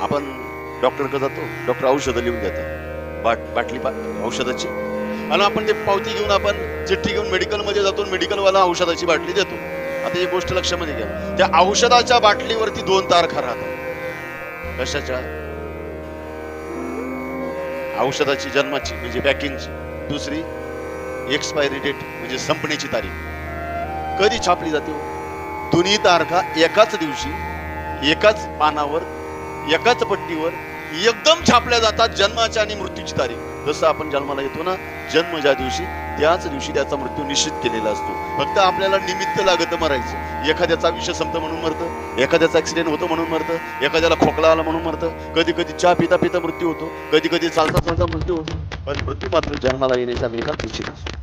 आपण डॉक्टरकडे जातो डॉक्टर औषधं लिहून देतात. बाट बाटली बा- औषधाची. आणि आपण ते पावती घेऊन आपण चिठ्ठी घेऊन मेडिकलमध्ये जातो मेडिकलवाला औषधाची बाटली देतो. आता ही गोष्ट लक्षामध्ये घ्या. त्या औषधाच्या बाटलीवरती दोन तारखा राहतात कशाच्या? औषधाची जन्माची म्हणजे पॅकिंगची. दुसरी एक्सपायरी डेट म्हणजे संपण्याची तारीख. कधी छापली जाते हो? दोन्ही तारखा एकाच दिवशी एकाच पानावर एकाच पट्टीवर एकदम छापल्या जातात जन्माच्या आणि मृत्यूची तारीख. जसं आपण जन्माला येतो ना जन्म ज्या दिवशी त्याच दिवशी त्याचा मृत्यू निश्चित केलेला असतो. फक्त आपल्याला निमित्त लागतं मरायचं. एखाद्याचा विषय संपतं म्हणून मरतं एखाद्याचा ऍक्सिडेंट होतो म्हणून मरतं एखाद्याला खोकला आला म्हणून मरतं. कधी कधी चहा पिता पिता मृत्यू होतो कधी कधी चालता चालता मृत्यू होतो. पण मृत्यू मात्र जन्माला येण्याचा वेगात निश्चित असतो.